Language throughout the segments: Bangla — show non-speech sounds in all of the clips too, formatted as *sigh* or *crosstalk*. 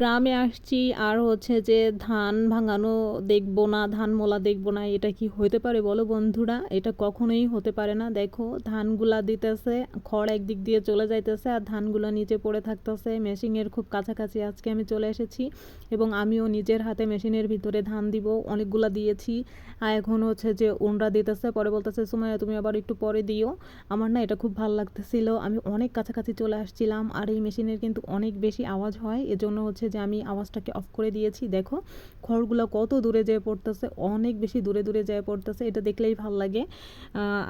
গ্রামে আসছি আর হচ্ছে যে ধান ভাঙানো দেখব না, ধান মোলা দেখব না, এটা কি হতে পারে বলো বন্ধুরা? এটা কখনোই হতে পারে না। দেখো, ধানগুলা দিতেছে, খড় একদিক দিয়ে চলে যাইতেছে আর ধানগুলো নিচে পড়ে থাকতেছে। মেশিনের খুব কাছাকাছি আজকে আমি চলে এসেছি এবং আমিও নিজের হাতে মেশিনের ভিতরে ধান দিব, অনেকগুলা দিয়েছি। আর এখন হচ্ছে যে ওনরা দিতেছে, পরে বলতেছে সময় তুমি আবার একটু পরে দিও। আমার না এটা খুব ভালো লাগতেছিল। আমি অনেক কাছাকাছি চলে আসছিলাম আর এই মেশিনের কিন্তু অনেক বেশি আওয়াজ হয়, এজন্য হচ্ছে যে আমি আওয়াজটাকে অফ করে দিয়েছি। দেখো, খড়গুলো কত দূরে যেয়ে পড়তেছে, অনেক বেশি দূরে দূরে যেয়ে পড়তেছে, এটা দেখলেই ভালো লাগে।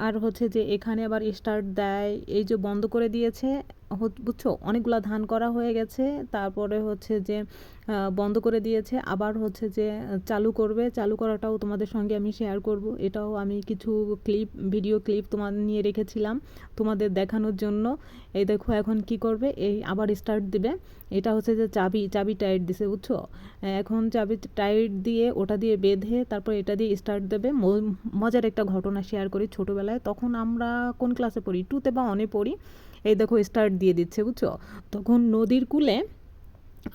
আর হচ্ছে যে এখানে আবার স্টার্ট দেয়, এই যে বন্ধ করে দিয়েছে বুঝছ? অনেকগুলা ধান করা হয়ে গেছে। তারপরে হচ্ছে যে বন্ধ করে দিয়েছে। আবার হচ্ছে যে, চালু করবে। চালু করাটাও তোমাদের সঙ্গে আমি শেয়ার করব। এটাও আমি কিছু ক্লিপ ভিডিও ক্লিপ তোমার নিয়ে রেখেছিলাম তোমাদের দেখানোর জন্য। এই দেখো এখন কি করবে? এই আবার স্টার্ট দিবে। এটা হচ্ছে যে চাবি চাবি টাইট দিছে, বুঝছ? এখন চাবি টাইট দিয়ে ওটা দিয়ে বেঁধে তারপর এটা দিয়ে স্টার্ট দেবে। মজার একটা ঘটনা শেয়ার করি ছোটোবেলায়। তখন আমরা কোন ক্লাসে পড়ি? টুতে বা অনে পড়ি। এই দেখো স্টার্ট দিয়ে দিচ্ছে, বুঝছ? তখন নদীর কূলে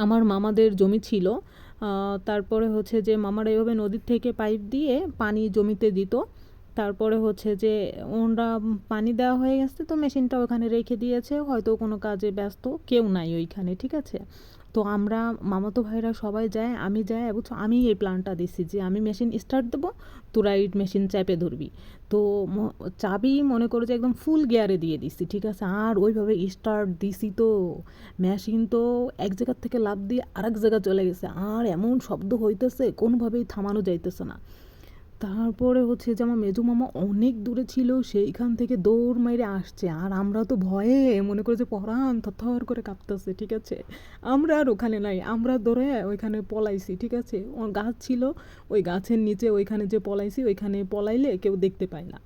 আমার মামাদের জমি ছিল তারপরে হচ্ছে যে মামারা এভাবে নদীর থেকে পাইপ দিয়ে পানি জমিতে দিত। তারপরে হচ্ছে যে ওনরা পানি দেওয়া হয়ে গেছে, তো মেশিনটা ওখানে রেখে দিয়েছে, হয়তো কোনো কাজে ব্যস্ত কেউ নাই ওইখানে, ঠিক আছে? তো আমরা, মামাতো ভাইরা সবাই যায়, আমি যাই, বুঝছ? আমি এই প্ল্যানটা দিছি যে আমি মেশিন স্টার্ট দেবো, তোরা এই মেশিন চাপে ধরবি। তো চাবি মনে করো যে একদম ফুল গিয়ারে দিয়ে দিছি, ঠিক আছে? আর ওইভাবে স্টার্ট দিছি তো মেশিন তো এক জায়গার থেকে লাফ দিয়ে আরেক জায়গা চলে গেছে। আর এমন শব্দ হইতেছে, কোনোভাবেই থামানো যাইতেছে না। তারপরে হচ্ছে যে আমার মেজু মামা অনেক দূরে ছিল, সেইখান থেকে দৌড় মাইরে আসছে। আর আমরা তো ভয়ে মনে করে যে পরান থর করে কাঁপতেছে, ঠিক আছে? আমরা আর ওখানে নাই, আমরা দৌড়ে ওইখানে পলাইছি, ঠিক আছে? গাছ ছিল, ওই গাছের নিচে ওইখানে যে পলাইছি, ওইখানে পলাইলে কেউ দেখতে পায় না।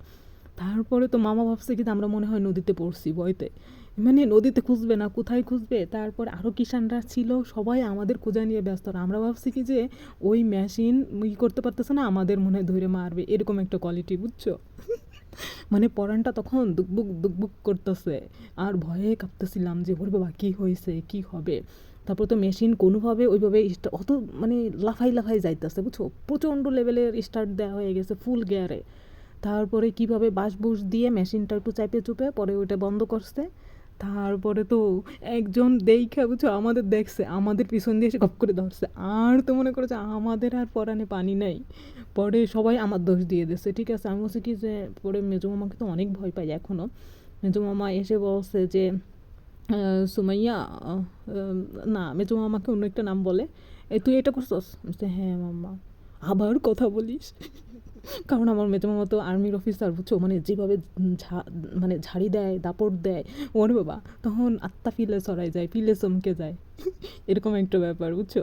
তারপরে তো মামা ভাবছে কি আমরা মনে হয় নদীতে পড়ছি ভয়তে। মানে নদীতে খুঁজবে না, কোথায় খুঁজবে? তারপর আরও কিষানরা ছিল, সবাই আমাদের খোঁজা নিয়ে ব্যস্ত। আমরা ভাবছি কি যে ওই মেশিন ই করতে পারতেছে না, আমাদের মনে হয় ধরে মারবে। এরকম একটা কোয়ালিটি বুঝছ? *laughs* মানে পরানটা তখন দুকবুক দুকবুক করতেছে। আর ভয়ে কাঁপতেছিলাম যে, ওর বাবা, কী হয়েছে? কি হবে? তারপর তো মেশিন কোনোভাবে ওইভাবে অত মানে লাফাই লাফাই যাইতেছে, বুঝছ? প্রচণ্ড লেভেলের স্টার্ট দেওয়া হয়ে গেছে ফুল গিয়ারে তারপরে কীভাবে বাঁশ বুশ দিয়ে মেশিনটা একটু চাইপে চুপে, পরে ওইটা বন্ধ করছে। তারপরে তো একজন দেখে বুঝছ, আমাদের দেখছে, আমাদের পিছন দিয়ে এসে গপ করে ধরছে। আর তো মনে করেছে আমাদের আর পরানে পানি নেই। পরে সবাই আমার দোষ দিয়ে দিচ্ছে ঠিক আছে? আমি বলছি কি যে, পরে মেজো মামাকে তো অনেক ভয় পাই এখনও মেজো মামা এসে বলছে যে সুমাইয়া না, মেজো মামাকে অন্য একটা নাম বলে। এ, তুই এটা করছস? হ্যাঁ মাম্মা। আবার কথা বলিস? কারণ আমার মেজমা তো আর্মির অফিসার বুঝছ? মানে যেভাবে ঝা মানে ঝাড়ি দেয়, দাপট দেয়, ওর বাবা, তখন আত্মা ফিলে সরাই যায় ফিলে চমকে যায়। এরকম একটা ব্যাপার, বুঝছ?